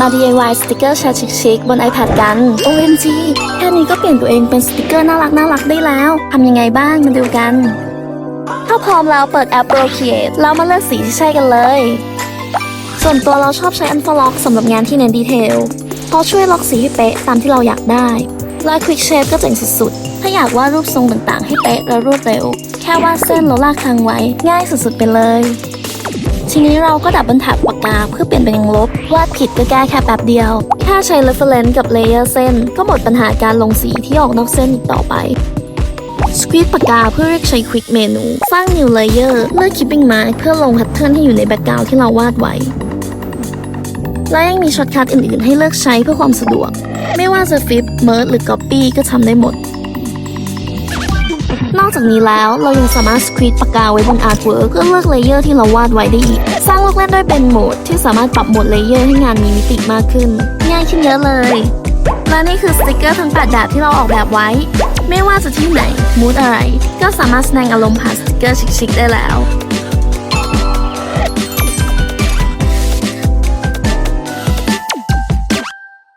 มา DIY สติกเกอร์ชทชิคๆบน iPad กัน OMG แค่นี้ก็เปลี่ยนตัวเองเป็นสติกเกอร์น่ารักน่ารักได้แล้ว ทำยังไงบ้างมาดูกัน ถ้าพร้อมแล้วเปิดแอป Procreate แล้วมาเลือกสีที่ใช่กันเลย ส่วนตัวเราชอบใช้ Unlock สำหรับงานที่เน้นดีเทล เพราะช่วยล็อกสีให้เป๊ะตามที่เราอยากได้ และ Quick Shape ก็เจ๋งสุดๆ ถ้าอยากวาดรูปทรงต่างๆ ให้เป๊ะและรวดเร็ว แค่วาดเส้นแล้วลากทางไว้ ง่ายสุดๆไปเลย ทีนี้เราก็ดับบนแท็บปากกาเพื่อเปลี่ยนเป็นยังลบ วาดผิดก็แก้แค่แป๊บเดียว แค่ใช้ reference กับ layer เส้น ก็หมดปัญหาการลงสีที่ออกนอกเส้นอีกต่อไปสควีตปากกาเพื่อเรียกใช้ Quick เมนู สร้าง new layer เลือก keeping mark เพื่อลงแพทเทิร์นที่อยู่ในแบ็กกราวด์ที่เราวาดไว้ และยังมีช็อตคัทอื่นๆ ให้เลือกใช้เพื่อความสะดวก ไม่ว่าจะ flip merge หรือ copy ก็ทำได้หมด นอกจากนี้แล้วเรายังสามารถสควีดปากกาไว้บนอาร์ตเวิร์กเพื่อเลือกเลเยอร์ที่เราวาดไว้ได้อีก สร้างลูกเล่นด้วยเป็นโหมด ที่สามารถปรับโหมดเลเยอร์ให้งานมีมิติมากขึ้น ง่ายขึ้นเยอะเลย และนี่คือสติกเกอร์ทั้ง 8 แบบที่เราออกแบบไว้ ไม่ว่าจะที่ไหนมูดอะไร ก็สามารถแสดงอารมณ์ผ่านสติกเกอร์ชิคๆได้แล้ว